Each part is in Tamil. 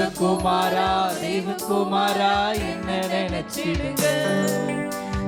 தேவகுமாரா தேவகுமாரா என்ன நினைச்சிடுங்க.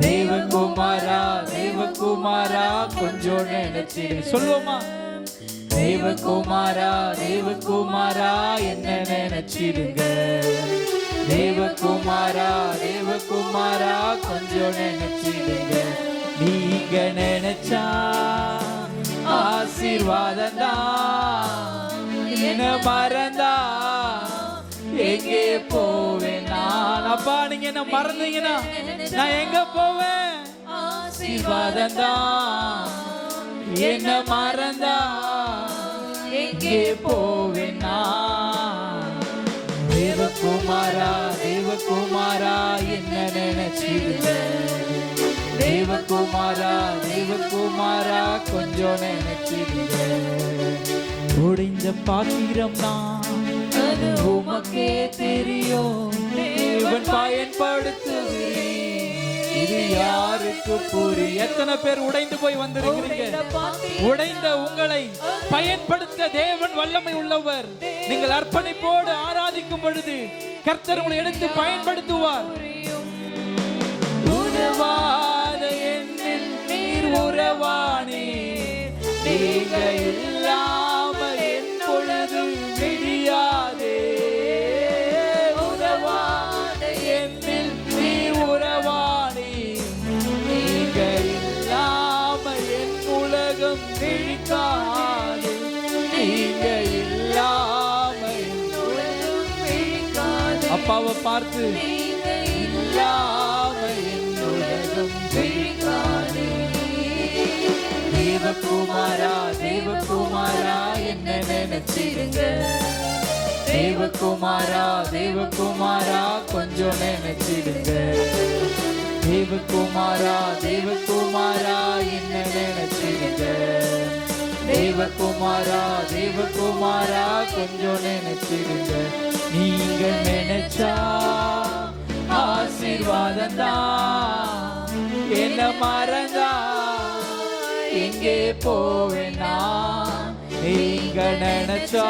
தேவகுமாரா தேவகுமாரா கொஞ்சம் நினைச்சிடுங்க சொல்லுவோமா? தேவகுமாரா தேவகுமாரா என்ன நினைச்சிடுங்க. தேவகுமாரா தேவகுமாரா கொஞ்சம் நினைச்சிடுங்க. நீங்க நினைச்சா ஆசீர்வாதம் என்ன மறந்தா எங்கே போவேன் நான்? அப்பா நீங்க என்ன மறந்தீங்கன்னா நான் எங்க போவேன்? ஆசீர்வாதம் தான் என்ன மறந்தா? எங்கே போவேன் நான்? தேவகுமாரா தேவகுமாரா என்ன நினைச்சிருந்த? தேவகுமாரா தேவகுமாரா கொஞ்சம் நினைச்சிருந்த? உடைந்த பாத்திரம் தான் அது உமக்கே தெரியும். தேவன் பயன்படுத்துகிறேன் இது யாருக்கு புரிய எத்தனை பேர் உடைந்து போய் வந்திருக்கிறீங்க? உடைந்த உங்களை பயன்படுத்த தேவன் வல்லமை உள்ளவர். நீங்கள் அர்ப்பணிப்போடு ஆராதிக்கும் பொழுது கர்த்தர் உங்களை எடுத்து பயன்படுத்துவார். உறவாத என்னில் நீர் உறவானே நீங்கள் விழிக்காது அப்பாவை பார்த்து தேவகுமாரா தேவகுமாரா என்ன நினைச்சிருங்க. தேவகுமாரா தேவகுமாரா கொஞ்சம் நினைச்சிடுங்க தேவகுமாரா தேவகுமாரா என்ன நினைச்சிடுங்க தேவகுமாரா தேவகுமாரா கொஞ்சம் நினைச்சிடுங்க. நீங்க நினைச்சா ஆசீர்வாதம் தான் என்ன மறந்தா எங்கே போவேனா? நீங்க நினைச்சா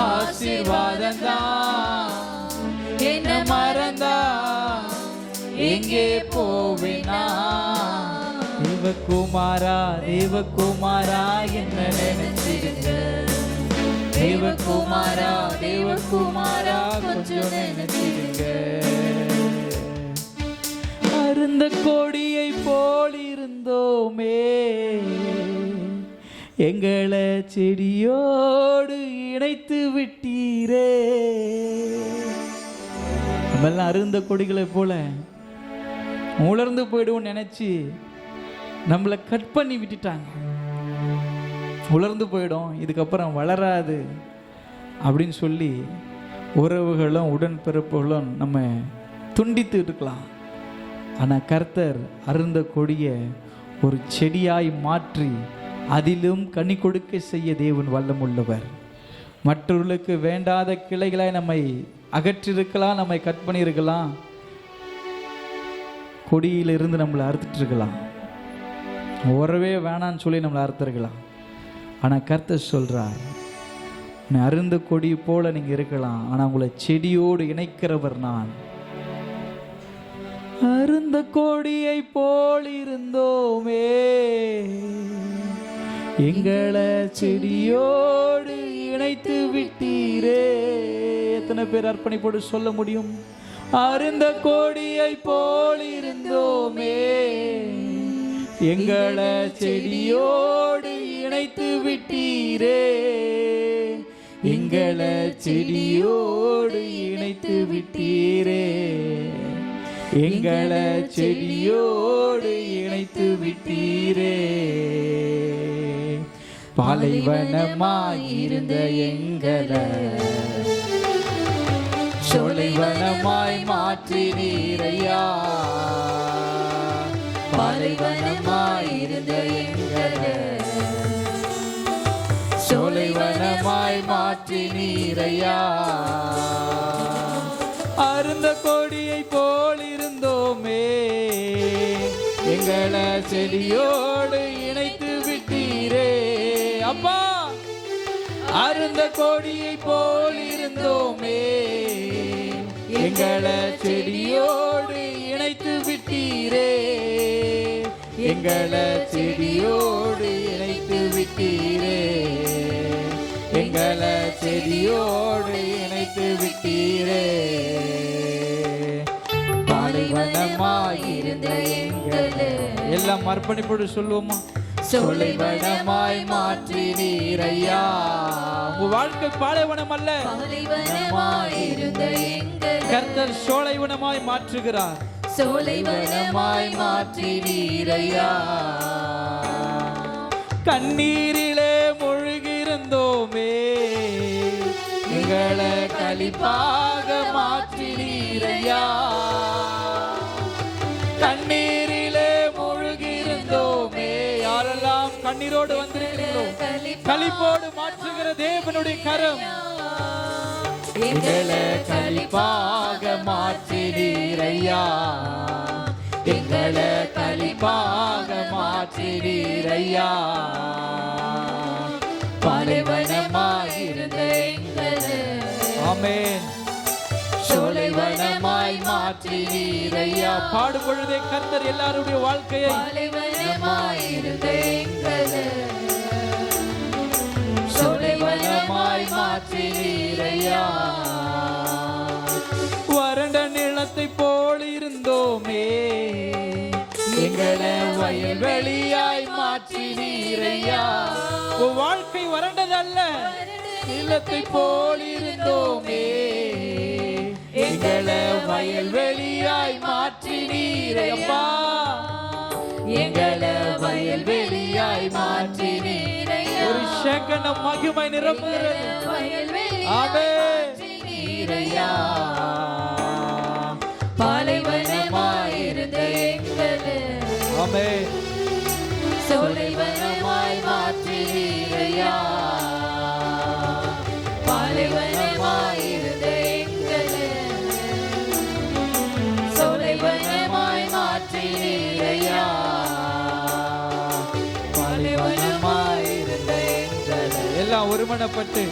ஆசீர்வாதம் தான் என்ன மறந்தா எங்கே போவேனா? தேவகுமாரா தேவகுமாரா என்ன நினைச்சிருங்க தேவகுமாரா தேவகுமாரா கொஞ்சம் நினைச்சிருங்க அருந்த கொடியை போல் இருந்தோமே எங்களை செடியோடு இணைத்து விட்டீரே. நம்மெல்லாம் அருந்த கொடிகளை போல உலர்ந்து போயிடுவோம் நினைச்சு நம்மளை கட் பண்ணி விட்டுட்டாங்க. உலர்ந்து போயிடும் இதுக்கப்புறம் வளராது அப்படின்னு சொல்லி உறவுகளும் உடன்பிறப்புகளும் நம்ம துண்டித்து இருக்கலாம். ஆனால் கர்த்தர் அருந்த கொடிய ஒரு செடியாய் மாற்றி அதிலும் கனி கொடுக்க செய்ய தேவன் வல்லம் உள்ளவர் மற்றவர்களுக்கு வேண்டாத கிளைகளாய் நம்மை அகற்றிருக்கலாம் நம்மை கட் பண்ணியிருக்கலாம். கொடியிலிருந்து நம்மளை அறுத்துட்டு இருக்கலாம். உறவே வேணான்னு சொல்லி நம்மளை அறுத்திருக்கலாம். ஆனால் கருத்து சொல்கிறார் நீ அருந்த கொடி போல நீங்கள் இருக்கலாம் ஆனால் உங்களை செடியோடு இணைக்கிறவர் நான். அருந்த கொடியை போல் இருந்தோமே. எங்களை செடியோடு இணைத்து விட்டீரே. எத்தனை பேர் அர்ப்பணிப்போடு சொல்ல முடியும்? அருந்த கொடியை போல் இருந்தோமே. எங்களை செடியோடு இணைத்து விட்டீரே. எங்களை செடியோடு இணைத்து விட்டீரே. எங்களை செடியோடு இணைத்து விட்டீரே. பாலைவனமாயிருந்த எங்களை சோலைவனமாய் மாற்றினீரையா பாலைவனமாயிருந்த எங்களை சோலைவனமாய் மாற்றினீரையா அருந்த கொடியை போல் இருந்தோமே. எங்களை செடியோடு இணைத்து விட்டீரே. அப்பா அருந்த கொடியை போல் இருந்தோமே. எங்களை செடியோடு இணைத்து விட்டீரே. எங்களை செடியோடு இணைத்து விட்டீரே. எங்களை செடியோடு இணைத்து விட்டீரே. பாலைவனமாயிருந்த எங்களை எல்லாம் அர்ப்பணிப்போடு சொல்லுவோமா? சொல்லைவனமாய் மாற்றி நீரையா உங்க வாழ்க்கை பாலைவனம் அல்ல. கர்த்தர் சோலைவனமாய் மாற்றுகிறார். சோலைவனமாய் மாற்றி நீரையா கண்ணீரிலே முழுகிருந்தோமே எங்களை களிப்பாக மாற்றி நீரையா கண்ணீரிலே முழுகிருந்தோமே யாரெல்லாம் கண்ணீரோடு வந்திருக்கிறீர்களோ களிப்போடு மாற்றுகிற தேவனுடைய கரம். எங்களை களிப்பாக மாற்றி நீரையா எங்களை களிப்பாக மாற்றி நீரையா பாலைவனமாயிருந்த எங்களை. ஆமென். சோலைவனமாய் மாற்றி நீரையா பாடும் பொழுதே கர்த்தர் எல்லாருடைய வாழ்க்கையை பாலைவனமாயிருந்த உன் வாழ்க்கை வறண்டதல்ல. நிலத்தை போல் இருந்தோமே. எங்களை வயல்வெளியாய் மாற்றி நீரையப்பா எங்களை வயல்வெளியாய் மாற்றி நீரையா ஒரு செகண்ட் மகிமை நிரம்புகிறது. ஆமே. நீரையா பாலைவனமாயிருந்த எங்கள். ஆமே. ஒருமனப்பட்டு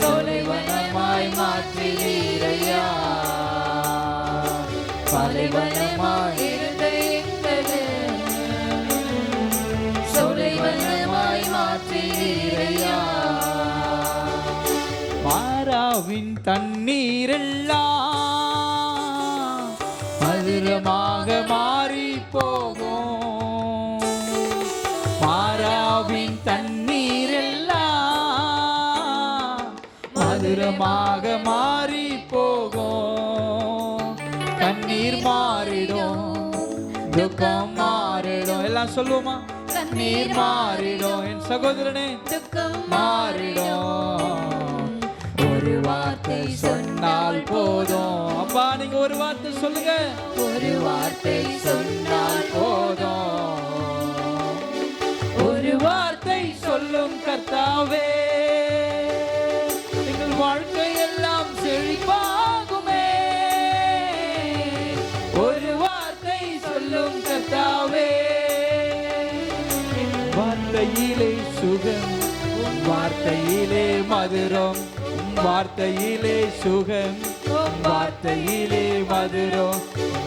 சோலைவனமாய் மாற்றி நீரையா? பாலைவனமாயிருந்த எங்கள் சோலைவனமாய் மாற்றி நீரையா? மாறாவின் தண்ணீரெல்லாம் மதுரமாக மாறி போகும். கண்ணீர் மாறிடும் துக்கம் மாறிடும். எல்லாம் சொல்லுவோமா? கண்ணீர் மாறிடும். என் சகோதரனே துக்கம் மாறிடும். ஒரு வார்த்தை சொன்னால் போதும். அப்பா நீங்க ஒரு வார்த்தை சொல்லுங்க. ஒரு வார்த்தை சொன்னால் போதும். ஒரு வார்த்தை சொல்லும் கர்த்தாவே. மதுரம். வார்த்தையிலே சுகம் வார்த்தையிலே மதுரம்.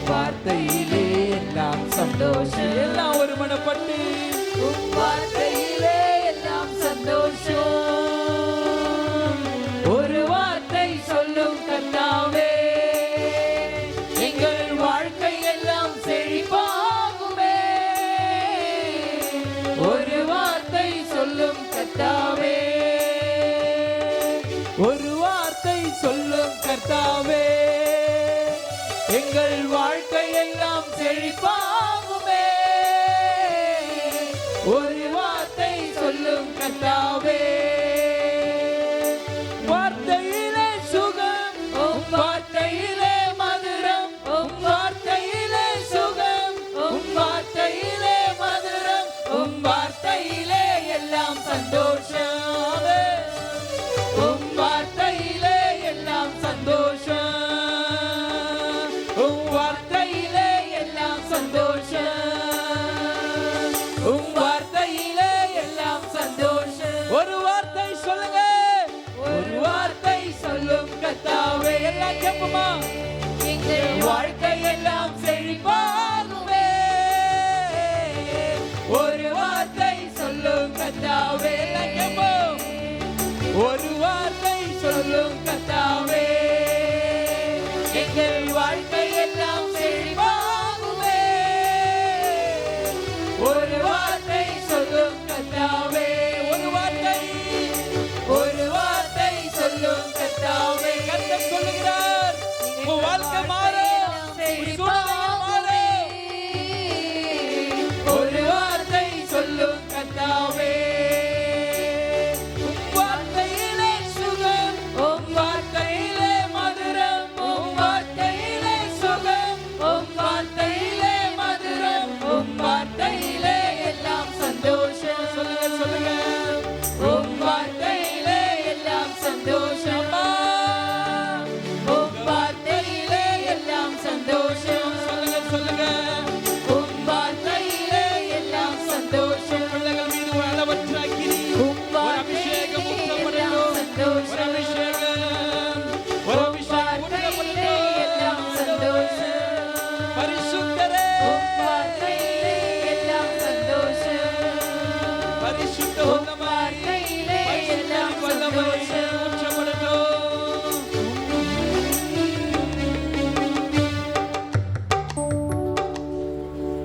வார்த்தையிலே எல்லாம் சந்தோஷம். எல்லாம் ஒரு மனப்பட்டு. வார்த்தை ஒரு வார்த்தை சொல்லும் கர்த்தாவே எங்கள் வாழ்க்கை எல்லாம் செழிப்பாகுமே. ஒரு வார்த்தை சொல்லும் கர்த்தாவே கேட்போமா எங்கள் வாழ்க்கையெல்லாம்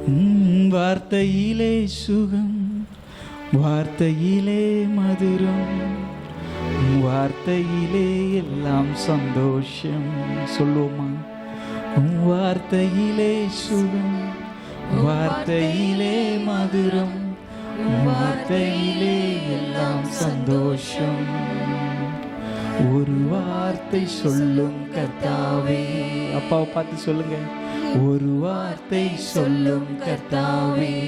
வார்த்தையிலே சுகம் வார்த்தையிலே மதுரம் வார்த்தையிலே எல்லாம் சந்தோஷம். சொல்லுவோமா? உம் வார்த்தையிலே சுகம் வார்த்தையிலே மதுரம் உம் வார்த்தையிலே எல்லாம் சந்தோஷம். ஒரு வார்த்தை சொல்லும் கத்தாவே அப்பாவை பார்த்து சொல்லுங்க. ஒரு வார்த்தை சொல்லும் கர்த்தாவே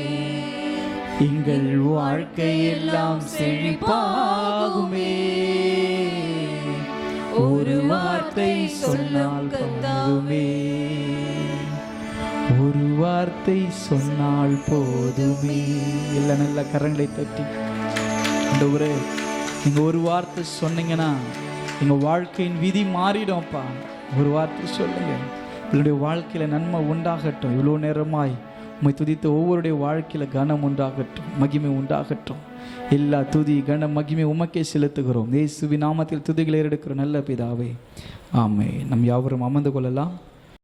எங்கள் வாழ்க்கையெல்லாம் செழிப்பாகுமே. ஒரு வார்த்தை சொன்னால் போதுமே. ஒரு வார்த்தை சொன்னால் போதுமே. இல்லை நல்ல கரங்களை தட்டி. இந்த ஒரு நீங்கள் ஒரு வார்த்தை சொன்னீங்கன்னா எங்கள் வாழ்க்கையின் விதி மாறிடும்ப்பா. ஒரு வார்த்தை சொல்லுங்க. உங்களுடைய வாழ்க்கையில் நன்மை உண்டாகட்டும். இவ்வளோ நேரமாய் உம்மை துதித்த ஒவ்வொருடைய வாழ்க்கையில் கனம் உண்டாகட்டும் மகிமை உண்டாகட்டும். எல்லா துதி கன மகிமை உமக்கே செலுத்துகிறோம். ஏசுவி நாமத்தில் துதிகளை எடுக்கிற நல்ல பிதாவே. ஆமே நம் யாவரும் அமர்ந்து கொள்ளலாம்.